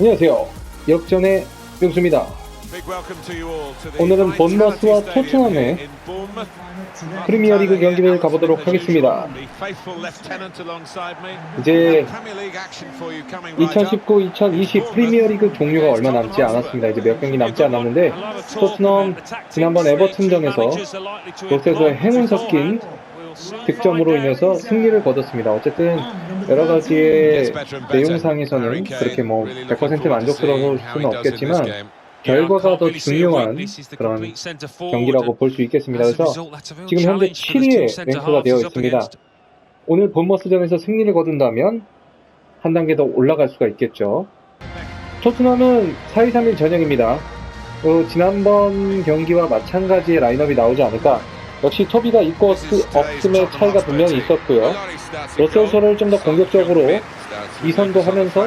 안녕하세요. 역전의 명수입니다. 오늘은 본머스와 토트넘의 프리미어리그 경기를 가보도록 하겠습니다. 이제 2019-2020 프리미어리그 종료가 얼마 남지 않았습니다. 이제 몇 경기 남지 않았는데 토트넘 지난번 에버튼전에서 롯데에서의 행운 섞인 득점으로 인해서 승리를 거뒀습니다. 어쨌든 여러 가지의 내용상에서는 그렇게 뭐 100% 만족스러울 수는 없겠지만 결과가 더 중요한 그런 경기라고 볼 수 있겠습니다. 그래서 지금 현재 7위에 랭크가 되어 있습니다. 오늘 본머스전에서 승리를 거둔다면 한 단계 더 올라갈 수가 있겠죠. 토트넘은 4-2-3-1 전형입니다. 어, 지난번 경기와 마찬가지의 라인업이 나오지 않을까. 역시 토비가 있고 없- 없음의 차이가 분명히 있었고요. 로셀소를 좀 더 공격적으로 이선도 하면서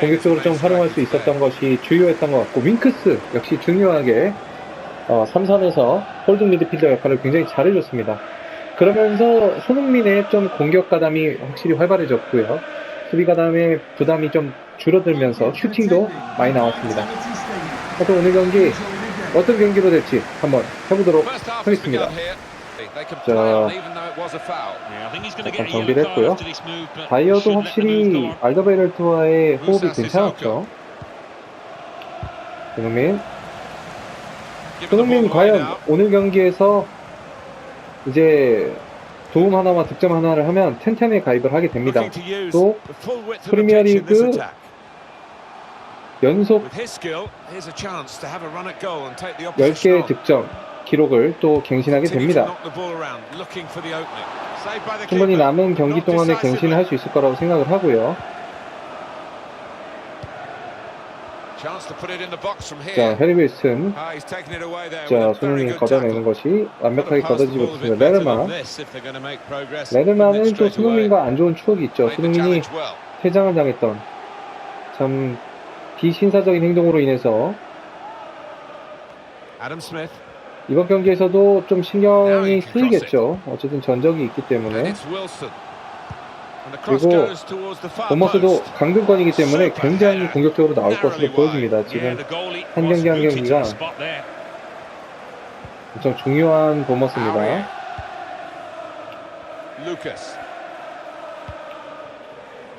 공격적으로 좀 활용할 수 있었던 것이 주요했던 것 같고 윙크스 역시 중요하게 어, 3선에서 홀딩 미드필더 역할을 굉장히 잘해줬습니다. 그러면서 손흥민의 좀 공격 가담이 확실히 활발해졌고요. 수비 가담의 부담이 좀 줄어들면서 슈팅도 많이 나왔습니다. 하여튼 오늘 경기 어떤 경기로 될지 한번 해보도록 하겠습니다. 자, 약간 정비를 했고요. 바이어도 확실히 알더베를트와의 호흡이 괜찮았죠. 손흥민. 손흥민 과연 오늘 경기에서 이제 도움 하나와 득점 하나를 하면 텐텐에 가입을 하게 됩니다. 또 프리미어리그 연속 10개의 득점 기록을 또 갱신하게 됩니다. 충분히 남은 경기 동안에 갱신을 할수 있을 거라고 생각을 하고요. 자, 해리 윌슨. 자, 손흥민이 걷어내는 것이 완벽하게 걷어지고 있습니다. 레르만. 레르만은 또 손흥민과 안 좋은 추억이 있죠. 손흥민이 퇴장을 당했던 참 비신사적인 행동으로 인해서 이번 경기에서도 좀 신경이 쓰이겠죠. 어쨌든 전적이 있기 때문에. 그리고 보머스도 강등권이기 때문에 굉장히 공격적으로 나올 것으로 보여집니다. 지금 한 경기 한 경기가 엄청 중요한 보머스입니다.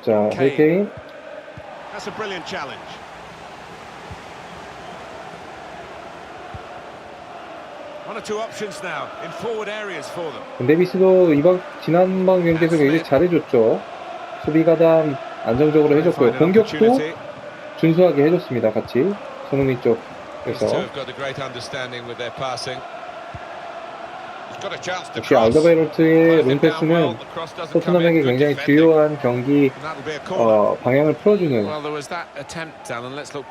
자, 헤이케인. That's a brilliant challenge. One or two options now in forward areas for them. 데비스도 이번 지난번 경기에서 굉장히 잘해줬죠. 수비 가담 안정적으로 해줬고요. 공격도. 준수하게 해줬습니다. 같이 손흥민 쪽에서 역시 well. 롱패스는 토트넘에게 굉장히. 주요한 경기. 어, 방향을 풀어주는.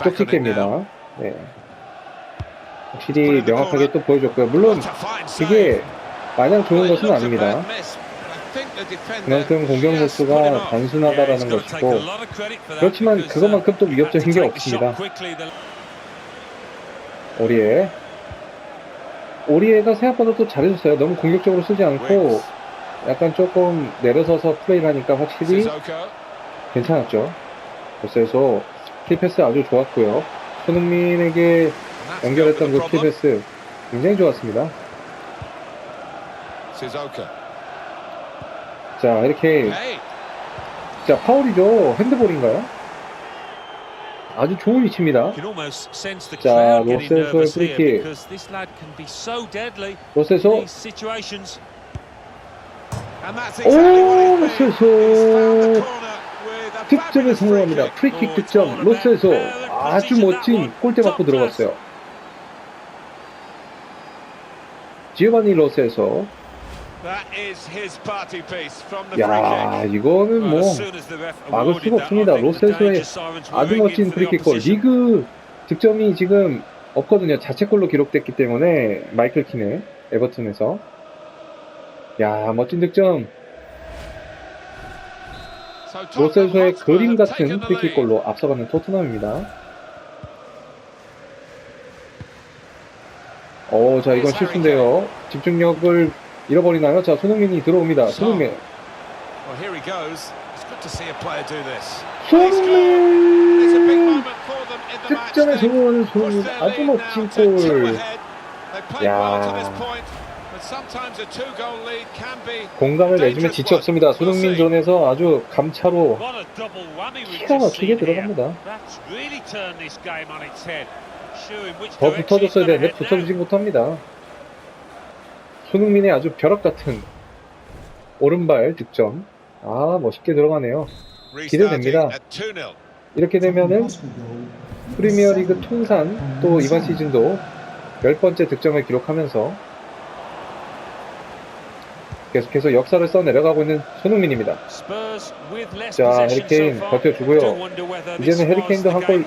쪽집게입니다. 네. 확실히 명확하게 또 보여줬고요. 물론 save. 마냥 좋은 것은 아닙니다. 그만큼 공격 모수가. 단순하다라는 것이고 그렇지만 그것만큼 또 위협적인 게 없습니다. 오리에 오리에가 생각보다 또 잘해줬어요. 너무 공격적으로 쓰지 않고 약간 조금 내려서서 플레이를 하니까 확실히. 괜찮았죠. 그래서 킬패스 아주 좋았고요. 손흥민에게 연결했던 그. 킬패스 굉장히 좋았습니다. 자 이렇게 자 파울이죠. 핸드볼인가요? 아주 좋은 위치입니다. 자, 로셀소의 프리킥. 로세소 been. 로세소 득점에 성공합니다. 프리킥 득점 로세소 아주 멋진 골대 맞고 들어갔어요. 지오바니 free 야. 이거는 뭐 막을 수가 없습니다. 로셀소의 아주 멋진 프리킥골 리그 득점이 지금 없거든요. 자책골로 기록됐기 때문에 마이클 킨의 에버튼에서 야 멋진 득점 Hotspur 그림 같은. 프리킥골로 앞서가는 토트넘입니다. 오, 자 이건 실수인데요. 집중력을 잃어버리나요? 자 손흥민이 들어옵니다. 손흥민, 손흥민. 득점에 성공하는 손흥민 아주 멋진 골. 야. 공간을 내주면 지체 없습니다. 손흥민 존에서 아주 감차로 just 막히게. 들어갑니다. 더 붙어줬어야 되는데. 붙어주지 못합니다. 손흥민의 아주 벼락 같은 오른발 득점. 아 멋있게 들어가네요. 기대됩니다. 이렇게 되면은 프리미어리그 통산 또 이번 시즌도 열 번째 득점을 기록하면서 계속해서 역사를 써내려가고 있는 손흥민입니다. 자, 해리케인. 버텨주고요. 이제는 해리케인도 한 골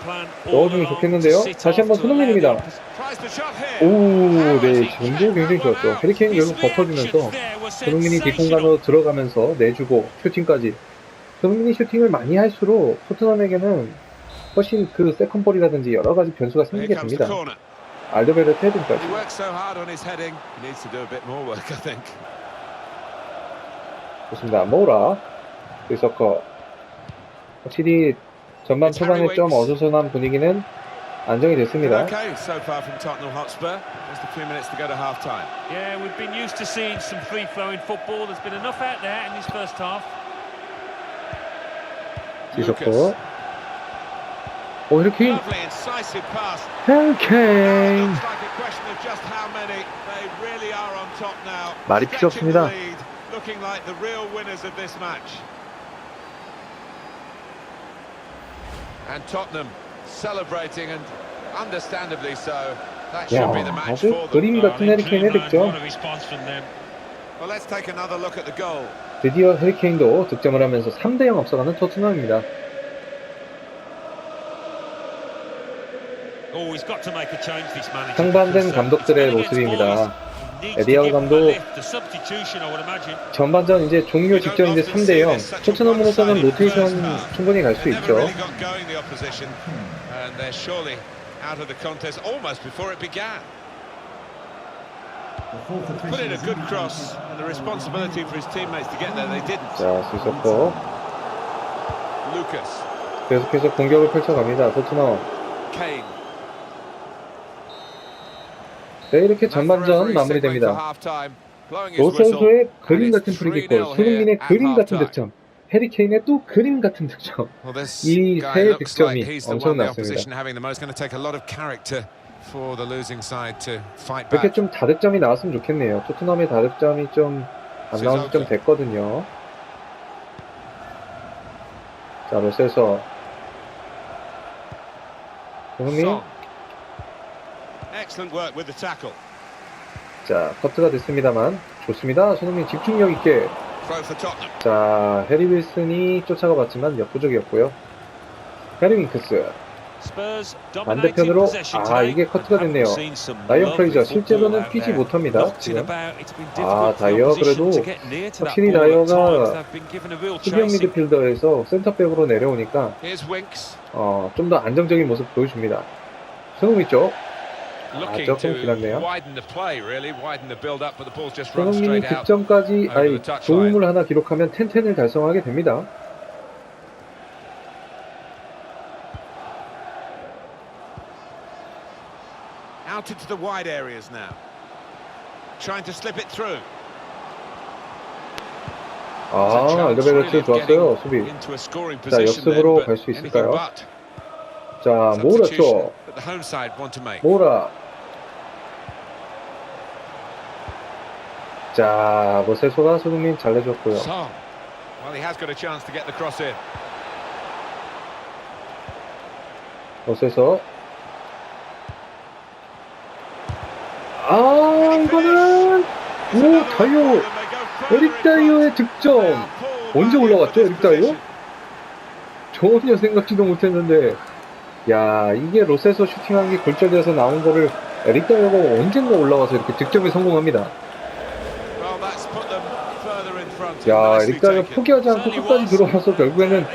넣어주면 좋겠는데요. 다시 한번 손흥민입니다. 오, 네, 지금도 굉장히 좋았죠. 해리케인 결국 덮어주면서 손흥민이 뒷공간으로 들어가면서 내주고 슈팅까지. 손흥민이 슈팅을 많이 할수록 토트넘에게는 훨씬 그 세컨볼이라든지 여러 가지 변수가 생기게 됩니다. 알드베르트 헤딩까지. 좋습니다. 모라, 리서커. 확실히 전반 초반에 좀 어수선한 분위기는 안정이 됐습니다. Okay, so far from Tottenham Hotspur. Just a few minutes to go to half time. Yeah, we've been used to seeing some free-flowing football. There's been enough out there in this first half. 리서커. 오, top now. 말이 필요 없습니다. lead, Looking like the real winners of this match. And Tottenham celebrating and understandably so. That should 야, be the match 아주 for them. 그림 같은 해리케인의 득점. What a response from them. Well, let's take another look at the goal. 드디어 해리케인도 득점을 하면서 3대0 앞서가는 토트넘입니다. Oh, he's got to make a change, this manager. 상반된 because, uh, 감독들의 it's against 모습입니다. A 감독. 전반전 이제 종료 직전 이제 3대 0. 토트넘으로서는 로테이션 충분히 갈 수 있죠. 자, Lucas, 계속해서 공격을 펼쳐갑니다. 토트넘. 네, 이렇게 전반전 마무리됩니다. whistle. 로센소의 그림 같은 프리킥골, 3-0 손흥민의 그림 같은. 득점, 해리 케인의 또 그림 같은 득점. 이 세 득점이 엄청났습니다. 이렇게. 좀 다득점이 나왔으면 좋겠네요. 토트넘의 다득점이 좀 안 나온 지좀 됐거든요. 자, 로세서. 손흥민. Song. Excellent work with the tackle. 자, 커트가 됐습니다만. 좋습니다. 손흥민 집중력 있게. Throw for Tottenham. 자, 해리 윌슨이 쫓아가 봤지만 역부족이었고요. 해리 윙크스. 반대편으로 아. 이게 커트가 됐네요. Lovely 프레이저 실제로는 뛰지 there. 못합니다. 지금 아, 다이어 그래도 확실히 다이어가 수비형. 미드필더에서 센터백으로 내려오니까. 어, 좀 더 안정적인 모습 보여줍니다. 손흥민 쪽 Looking 조금 to 길었네요. widen the play, really, widen the build-up, but the ball's just run 손흥민이 straight out. 득점까지 아니. 도움을 하나 기록하면 10-10을 달성하게 됩니다. Out into the wide areas now. Trying to slip it through. 아, 알더베르트 좋았어요, 수비. Into a scoring 자, position 역습으로 갈 but 수 있을까요? 자, 쪽. that the home side want to make. 모라. 자, 모세소가 손흥민 잘 내줬고요. Well, he has got a chance to get the cross in. 모세소. 아, 이거는 오, 다이오. 에릭 다이오의 득점. 언제 올라갔죠, 에릭 다이오? 전혀 생각지도 못했는데 야 이게 로세서 슈팅한 게 골절돼서 나온 거를 에릭 다이오가 언젠가 올라와서 이렇게 득점에 성공합니다 야 에릭 taken. 포기하지 않고 끝까지 들어와서 결국에는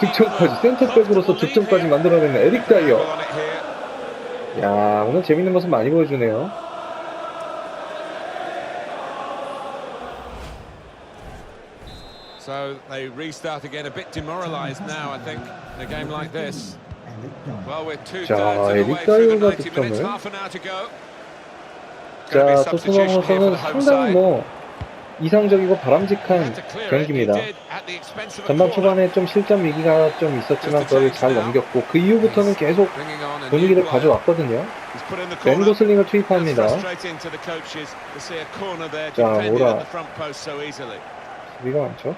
득점까지 센터백으로서 득점까지. 만들어내는 에릭 here. 야 오늘 재밌는 모습 많이 보여주네요 So they restart again, a bit demoralised now, I think, in a game like this. Well, we're two 자, thirds of the way 에릭 through the 다이어가 90 minutes, 득점을. half an hour to go. Gonna be 자, the home 상당히. 뭐 이상적이고 바람직한. 경기입니다. 전반. 초반에 좀 실점 위기가 좀 있었지만 그걸 잘 넘겼고 그 이후부터는 계속 분위기를. 가져왔거든요. 벤. 고슬링을 투입합니다. 자, 오라. 수비가 많죠.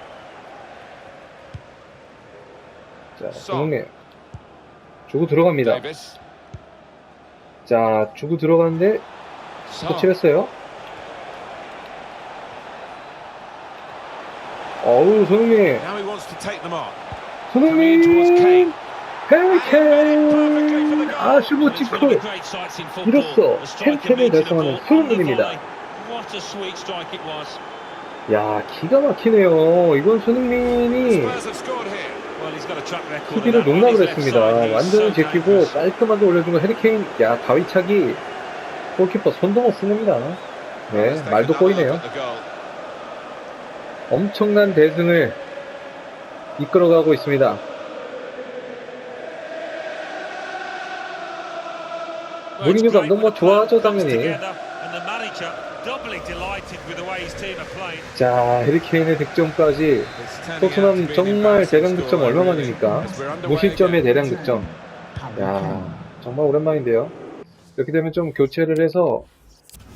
자, 손흥민 주고 들어갑니다. 자, 주고 들어가는데. 터치했어요. 어우, 손흥민. 손흥민. Great sights in football. 이로써 the 달성하는 손흥민입니다. 야, 기가 막히네요. 이건 손흥민이 수비를 농락을 했습니다. 완전히 제끼고. 깔끔하게 올려준 거 해리케인. 야, 가위차기. 골키퍼 못 씁니다. 네, 말도 꼬이네요. 엄청난 대승을 이끌어가고 있습니다. 무리뉴 감독 뭐 좋아하죠, 당연히. 자, 해리케인의 득점까지 토트넘 정말 대량 득점 score, 얼마 really, 만입니까? as we're underway 무실점의. 대량 득점. 야, 정말 오랜만인데요. 이렇게 되면 좀 교체를 해서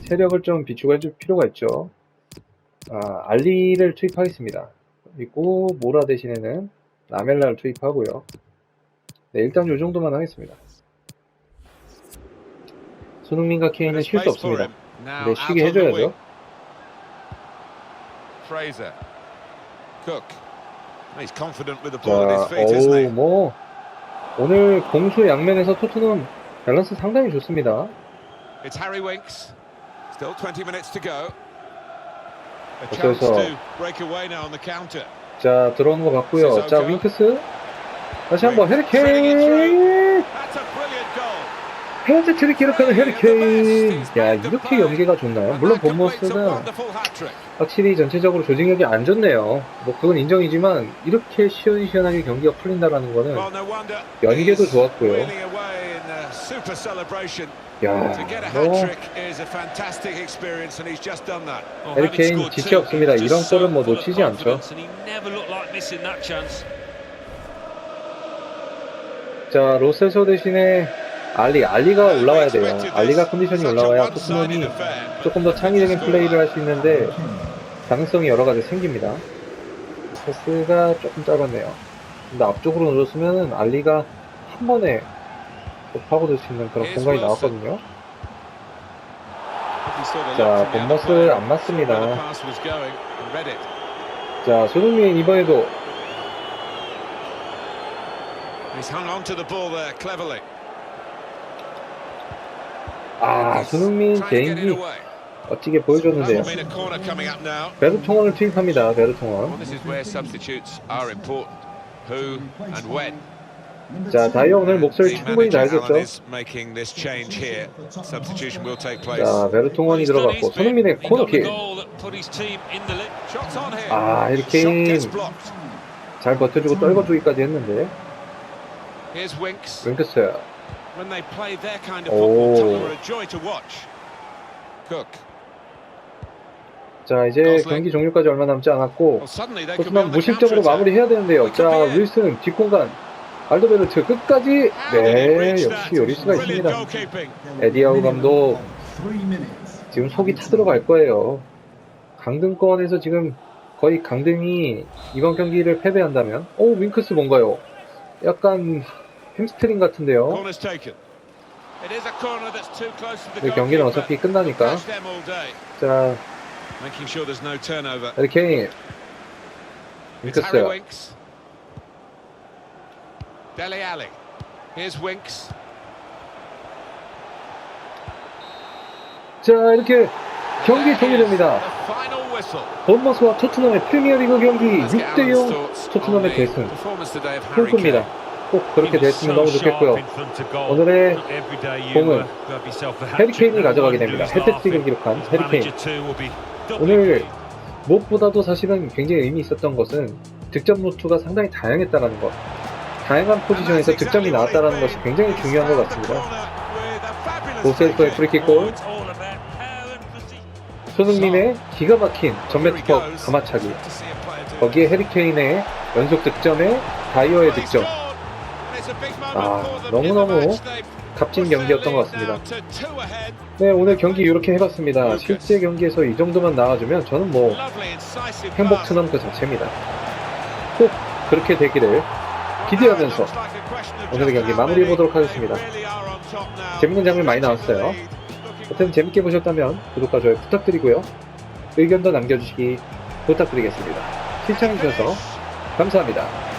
세력을 좀 해줄 필요가 있죠. 아, 알리를 투입하겠습니다. 그리고 모라 대신에는 라멜라를 투입하고요. 네, 일단 요 정도만 하겠습니다. 손흥민과 케인은 쉴 수 없습니다. 네, 쉬게 해줘야죠. 자, 어우? 뭐, 오늘 공수 양면에서 토트넘 밸런스 상당히 좋습니다. It's Harry Winks. Still 20 minutes to go. A 어때서? chance to break away now counter. 자, 들어오는 것 같고요. 자, 윙크스. 다시 한번 brilliant goal. 헤어트트를 기록하는 해리케인! 야, 이렇게 연계가 좋나요? 물론 hat-trick. 확실히 전체적으로 조직력이 안 좋네요. 뭐, 그건 인정이지만, 이렇게 시원시원하게 경기가 풀린다라는 거는, 연계도 좋았고요. Super celebration. 야, 뭐, hat-trick is a fantastic experience, and he's just done that. Well, 해리 having 케인 scored 지체 없습니다. 이런 골은 뭐 놓치지 않죠. 자, 로세소 대신에 알리, 알리가 올라와야 돼요. 알리가 컨디션이 올라와야 토트넘이. 조금 더 창의적인 플레이를 할 수 있는데 가능성이 여러 가지 생깁니다. 패스가 조금 짧았네요. 근데 앞쪽으로 넣었으면 알리가 한 번에 또 파고들 수 있는 그런 공간이 나왔거든요. 자, look from the other 본머스 player, 안 맞습니다. 자, 손흥민 이번에도. 아, 손흥민 개인기 That 보여줬는데요. 베르통원을 투입합니다. 베르통원. 자, 다이어 오늘 목소리 충분히 place. 자, 베르통원이 들어갔고. 손흥민의 코너킥. 아, blocked. 잘 버텨주고 떨궈주기까지 했는데. 윙크스 Oh. Cook. 자 이제. 경기 종료까지 얼마 남지 않았고 토트넘 무실점으로 counter-attack. 마무리해야 되는데요 자 윌슨 뒷공간 알도베르트 끝까지 네 역시? 요리스가 있습니다. 에디아우 감독 지금 속이 타들어갈 거예요 강등권에서 지금 거의 강등이 이번 경기를 패배한다면 오 윙크스 뭔가요 약간 햄스트링 같은데요 경기는. 어차피 끝나니까. 자 Making sure there's no turnover. 해리케인 It's Harry 윙크스 Winks. Dele Alli. Here's Winks. 자 이렇게 경기 종료됩니다. 본머스와 토트넘의 프리미어리그 경기 Let's get 6대0 Alan's thoughts on 토트넘의 대승. Kane. 꼭 그렇게 됐으면 너무 좋겠고요. 오늘의 공은 uh. 해리케인이 가져가게 됩니다. 헤트트릭을. 기록한 해리케인. 오늘. 무엇보다도 사실은 굉장히 의미 있었던 것은 득점 루트가 상당히 다양했다는 것. 다양한 포지션에서 득점이 나왔다는 것이 굉장히 중요한 것 같습니다. 로셀소의 프리킥 골. 손흥민의 기가 막힌 전면 투퍼 가마차기, 거기에 해리케인의 연속 득점에 다이어의 득점. 아, 너무너무 값진 경기였던 것 같습니다. 네, 오늘 경기 이렇게 해봤습니다. 실제 경기에서 이 정도만 나와주면 저는 뭐 행복 트넘 그 자체입니다. 꼭 그렇게 되기를 기대하면서 오늘의 경기 마무리해 보도록 하겠습니다. 재밌는 장면 많이 나왔어요. 여튼 재밌게 보셨다면 구독과 좋아요 부탁드리고요. 의견도 남겨주시기 부탁드리겠습니다. 시청해주셔서 감사합니다.